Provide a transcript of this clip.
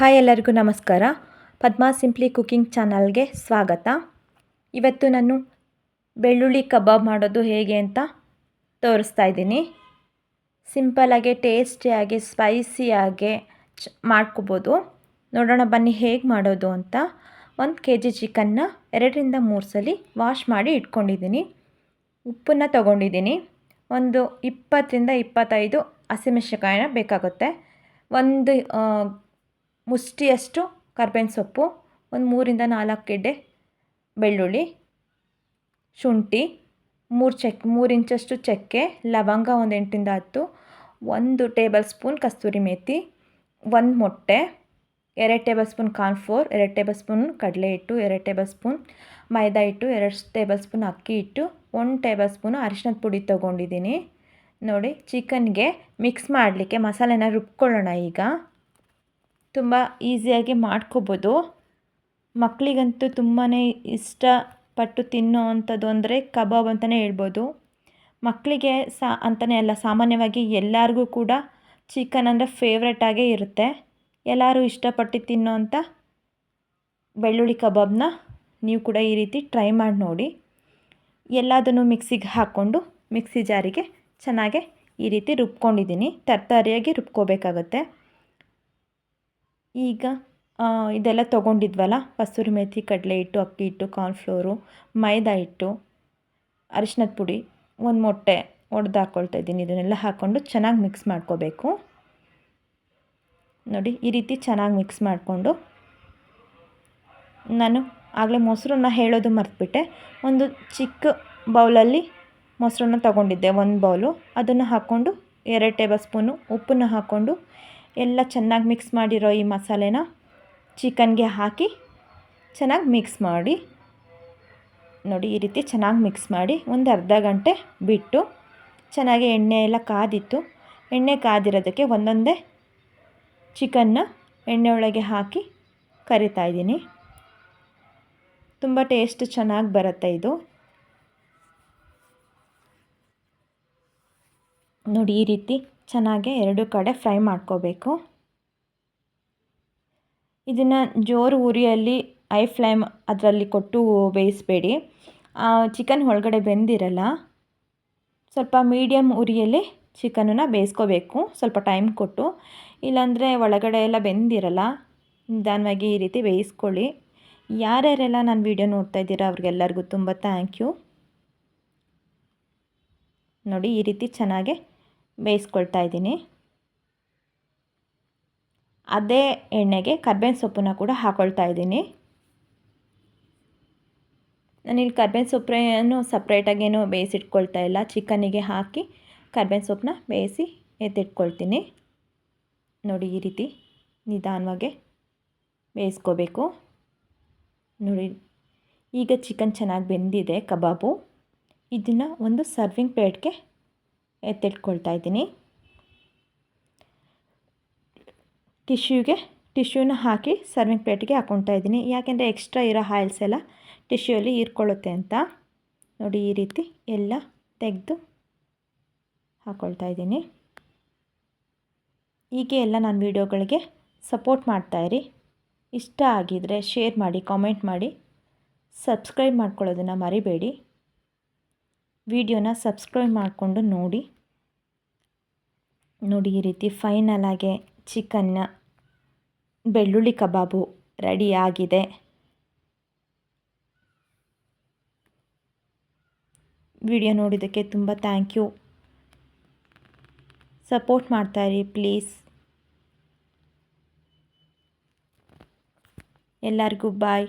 Hi ಎಲ್ಲರಿಗೂ ನಮಸ್ಕಾರ. Padma simply cooking ಚಾನಲ್ಗೆ ಸ್ವಾಗತ. ಇವತ್ತು ನಾನು ಬೆಳ್ಳುಳ್ಳಿ ಕಬಾಬ್ ಮಾಡೋದು ಹೇಗೆ ಅಂತ ತೋರಿಸ್ತಾ ಇದ್ದೀನಿ. ಸಿಂಪಲಾಗೆ ಟೇಸ್ಟಿಯಾಗಿ ಸ್ಪೈಸಿಯಾಗೆ ಚ ಮಾಡ್ಕೋಬೋದು. ನೋಡೋಣ ಬನ್ನಿ ಹೇಗೆ ಮಾಡೋದು ಅಂತ. ಒಂದು ಕೆ ಜಿ ಚಿಕನ್ನ ಎರಡರಿಂದ ಮೂರು ಸಲ ವಾಶ್ ಮಾಡಿ ಇಟ್ಕೊಂಡಿದ್ದೀನಿ. ಉಪ್ಪನ್ನು ತೊಗೊಂಡಿದ್ದೀನಿ. ಒಂದು ಇಪ್ಪತ್ತರಿಂದ ಇಪ್ಪತ್ತೈದು ಹಸಿಮೆಣಸಿನ್ಕಾಯಿನ ಬೇಕಾಗುತ್ತೆ. ಒಂದು ಮುಷ್ಟಿಯಷ್ಟು ಕರ್ಬೇವಿನ ಸೊಪ್ಪು, ಒಂದು ಮೂರಿಂದ ನಾಲ್ಕು ಗೆಡ್ಡೆ ಬೆಳ್ಳುಳ್ಳಿ, ಶುಂಠಿ, ಮೂರು ಚಕ್, ಮೂರು ಇಂಚಷ್ಟು ಚಕ್ಕೆ, ಲವಂಗ ಒಂದು ಎಂಟರಿಂದ ಹತ್ತು, ಒಂದು ಟೇಬಲ್ ಸ್ಪೂನ್ ಕಸ್ತೂರಿ ಮೇಥಿ ಒಂದು ಮೊಟ್ಟೆ, ಎರಡು ಟೇಬಲ್ ಸ್ಪೂನ್ ಕಾರ್ನ್ಫ್ಲೋರ್ ಎರಡು ಟೇಬಲ್ ಸ್ಪೂನ್ ಕಡಲೆ ಹಿಟ್ಟು, ಎರಡು ಟೇಬಲ್ ಸ್ಪೂನ್ ಮೈದಾ ಹಿಟ್ಟು, ಎರಡು ಟೇಬಲ್ ಸ್ಪೂನ್ ಅಕ್ಕಿ ಹಿಟ್ಟು, ಒಂದು ಟೇಬಲ್ ಸ್ಪೂನು ಅರಿಶಿನದ ಪುಡಿ ತೊಗೊಂಡಿದ್ದೀನಿ. ನೋಡಿ, ಚಿಕನ್ಗೆ ಮಿಕ್ಸ್ ಮಾಡಲಿಕ್ಕೆ ಮಸಾಲೆನ ರುಬ್ಕೊಳ್ಳೋಣ ಈಗ. ತುಂಬ ಈಸಿಯಾಗಿ ಮಾಡ್ಕೋಬೋದು. ಮಕ್ಕಳಿಗಂತೂ ತುಂಬಾ ಇಷ್ಟಪಟ್ಟು ತಿನ್ನೋ ಅಂಥದ್ದು ಅಂದರೆ ಕಬಾಬ್ ಅಂತಲೇ ಹೇಳ್ಬೋದು. ಮಕ್ಕಳಿಗೆ ಸಾ ಅಂತಲೇ ಅಲ್ಲ, ಸಾಮಾನ್ಯವಾಗಿ ಎಲ್ಲರಿಗೂ ಕೂಡ ಚಿಕನ್ ಅಂದರೆ ಫೇವ್ರೆಟಾಗೇ ಇರುತ್ತೆ. ಎಲ್ಲರೂ ಇಷ್ಟಪಟ್ಟು ತಿನ್ನೋ ಅಂಥ ಬೆಳ್ಳುಳ್ಳಿ ಕಬಾಬ್ನ ನೀವು ಕೂಡ ಈ ರೀತಿ ಟ್ರೈ ಮಾಡಿ ನೋಡಿ. ಎಲ್ಲದನ್ನು ಮಿಕ್ಸಿಗೆ ಹಾಕ್ಕೊಂಡು, ಮಿಕ್ಸಿ ಜಾರಿಗೆ ಚೆನ್ನಾಗೆ ಈ ರೀತಿ ರುಬ್ಕೊಂಡಿದ್ದೀನಿ. ತರ್ತರಿಯಾಗಿ ರುಬ್ಕೋಬೇಕಾಗತ್ತೆ. ಈಗ ಇದೆಲ್ಲ ತೊಗೊಂಡಿದ್ವಲ್ಲ? ಕಸ್ತೂರಿ ಮೇಥಿ, ಕಡಲೆ ಹಿಟ್ಟು, ಅಕ್ಕಿ ಹಿಟ್ಟು ಕಾರ್ನ್ಫ್ಲೋರು ಮೈದಾ ಹಿಟ್ಟು ಅರಿಶಿನದ ಪುಡಿ, ಒಂದು ಮೊಟ್ಟೆ ಒಡೆದು ಹಾಕ್ಕೊಳ್ತಾ ಇದ್ದೀನಿ. ಇದನ್ನೆಲ್ಲ ಹಾಕ್ಕೊಂಡು ಚೆನ್ನಾಗಿ ಮಿಕ್ಸ್ ಮಾಡ್ಕೋಬೇಕು. ನೋಡಿ, ಈ ರೀತಿ ಚೆನ್ನಾಗಿ ಮಿಕ್ಸ್ ಮಾಡಿಕೊಂಡು ನಾನು ಆಗಲೇ ಮೊಸರನ್ನ ಹೇಳೋದು ಮರೆತುಬಿಟ್ಟೆ. ಒಂದು ಚಿಕ್ಕ ಬೌಲಲ್ಲಿ ಮೊಸರನ್ನ ತಗೊಂಡಿದ್ದೆ, ಒಂದು ಬೌಲು. ಅದನ್ನು ಹಾಕ್ಕೊಂಡು ಎರಡು ಟೇಬಲ್ ಸ್ಪೂನು ಉಪ್ಪನ್ನು ಹಾಕ್ಕೊಂಡು ಎಲ್ಲ ಚೆನ್ನಾಗಿ ಮಿಕ್ಸ್ ಮಾಡಿರೋ ಈ ಮಸಾಲೆನ ಚಿಕನ್ಗೆ ಹಾಕಿ ಚೆನ್ನಾಗಿ ಮಿಕ್ಸ್ ಮಾಡಿ. ನೋಡಿ, ಈ ರೀತಿ ಚೆನ್ನಾಗಿ ಮಿಕ್ಸ್ ಮಾಡಿ ಒಂದು ಅರ್ಧ ಗಂಟೆ ಬಿಟ್ಟು ಚೆನ್ನಾಗಿ ಎಣ್ಣೆ ಎಲ್ಲ ಕಾದಿತ್ತು. ಎಣ್ಣೆ ಕಾದಿರೋದಕ್ಕೆ ಒಂದೊಂದೇ ಚಿಕನ್ನ ಎಣ್ಣೆ ಒಳಗೆ ಹಾಕಿ ಕರಿತಾ ಇದ್ದೀನಿ. ತುಂಬ ಟೇಸ್ಟ್ ಚೆನ್ನಾಗಿ ಬರುತ್ತೆ ಇದು. ನೋಡಿ, ಈ ರೀತಿ ಚೆನ್ನಾಗಿ ಎರಡು ಕಡೆ ಫ್ರೈ ಮಾಡ್ಕೋಬೇಕು. ಇದನ್ನು ಜೋರು ಉರಿಯಲ್ಲಿ ಐ ಫ್ಲೇಮ್ ಅದರಲ್ಲಿ ಕೊಟ್ಟು ಬೇಯಿಸಬೇಡಿ. ಚಿಕನ್ ಒಳಗಡೆ ಬೆಂದಿರಲ್ಲ. ಸ್ವಲ್ಪ ಮೀಡಿಯಮ್ ಉರಿಯಲ್ಲಿ ಚಿಕನನ್ನು ಬೇಯಿಸ್ಕೋಬೇಕು. ಸ್ವಲ್ಪ ಟೈಮ್ ಕೊಟ್ಟು. ಇಲ್ಲಾಂದರೆ ಒಳಗಡೆ ಎಲ್ಲ ಬೆಂದಿರಲ್ಲ. ನಿಧಾನವಾಗಿ ಈ ರೀತಿ ಬೇಯಿಸ್ಕೊಳ್ಳಿ. ಯಾರ್ಯಾರೆಲ್ಲ ನಾನು ವೀಡಿಯೋ ನೋಡ್ತಾ ಇದ್ದೀರಾ, ಅವ್ರಿಗೆಲ್ಲರಿಗೂ ತುಂಬ ಥ್ಯಾಂಕ್ ಯು. ನೋಡಿ ಈ ರೀತಿ ಚೆನ್ನಾಗಿ ಬೇಯಿಸ್ಕೊಳ್ತಾ ಇದ್ದೀನಿ. ಅದೇ ಎಣ್ಣೆಗೆ ಕರ್ಬೇವಿನ ಸೊಪ್ಪನ್ನ ಕೂಡ ಹಾಕ್ಕೊಳ್ತಾ ಇದ್ದೀನಿ. ನಾನಿಲ್ಲಿ ಕರ್ಬೇವಿನ ಸೊಪ್ಪನ್ನು ಸಪ್ರೇಟಾಗೇನು ಬೇಯಿಸಿಟ್ಕೊಳ್ತಾ ಇಲ್ಲ. ಚಿಕನಿಗೆ ಹಾಕಿ ಕರ್ಬೇವಿನ ಸೊಪ್ಪನ್ನ ಬೇಯಿಸಿ ಎತ್ತಿಟ್ಕೊಳ್ತೀನಿ. ನೋಡಿ ಈ ರೀತಿ ನಿಧಾನವಾಗಿ ಬೇಯಿಸ್ಕೋಬೇಕು. ನೋಡಿ ಈಗ ಚಿಕನ್ ಚೆನ್ನಾಗಿ ಬೆಂದಿದೆ ಕಬಾಬು. ಇದನ್ನು ಒಂದು ಸರ್ವಿಂಗ್ ಪ್ಲೇಟ್ಗೆ ಎತ್ತಿಟ್ಕೊಳ್ತಾ ಇದ್ದೀನಿ. ಟಿಶ್ಯೂಗೆ, ಟಿಶ್ಯೂನ ಹಾಕಿ ಸರ್ವಿಂಗ್ ಪ್ಲೇಟಿಗೆ ಹಾಕ್ಕೊಳ್ತಾ ಇದ್ದೀನಿ. ಯಾಕೆಂದರೆ ಎಕ್ಸ್ಟ್ರಾ ಇರೋ ಆಯಿಲ್ಸ್ ಎಲ್ಲ ಟಿಶ್ಯೂಲ್ಲಿ ಹೀರ್ಕೊಳ್ಳುತ್ತೆ ಅಂತ. ನೋಡಿ ಈ ರೀತಿ ಎಲ್ಲ ತೆಗೆದು ಹಾಕ್ಕೊಳ್ತಾ ಇದ್ದೀನಿ. ಹೀಗೆ ಎಲ್ಲ ನಾನು ವೀಡಿಯೋಗಳಿಗೆ ಸಪೋರ್ಟ್ ಮಾಡ್ತಾಯಿರಿ ಇಷ್ಟ ಆಗಿದರೆ ಶೇರ್ ಮಾಡಿ ಕಾಮೆಂಟ್ ಮಾಡಿ. ಸಬ್ಸ್ಕ್ರೈಬ್ ಮಾಡ್ಕೊಳ್ಳೋದನ್ನು ಮರಿಬೇಡಿ. ವಿಡಿಯೋನ ಸಬ್ಸ್ಕ್ರೈಬ್ ಮಾಡಿಕೊಂಡು ನೋಡಿ. ನೋಡಿ ಈ ರೀತಿ ಫೈನಲಾಗೆ ಚಿಕನ್ನ ಬೆಳ್ಳುಳ್ಳಿ ಕಬಾಬು ಆಗಿದೆ. ವಿಡಿಯೋ ನೋಡಿದ್ದಕ್ಕೆ ತುಂಬ ಥ್ಯಾಂಕ್ ಯು ಸಪೋರ್ಟ್ ಮಾಡ್ತಾಯಿರಿ ಪ್ಲೀಸ್ ಎಲ್ಲರಿಗೂ ಬಾಯ್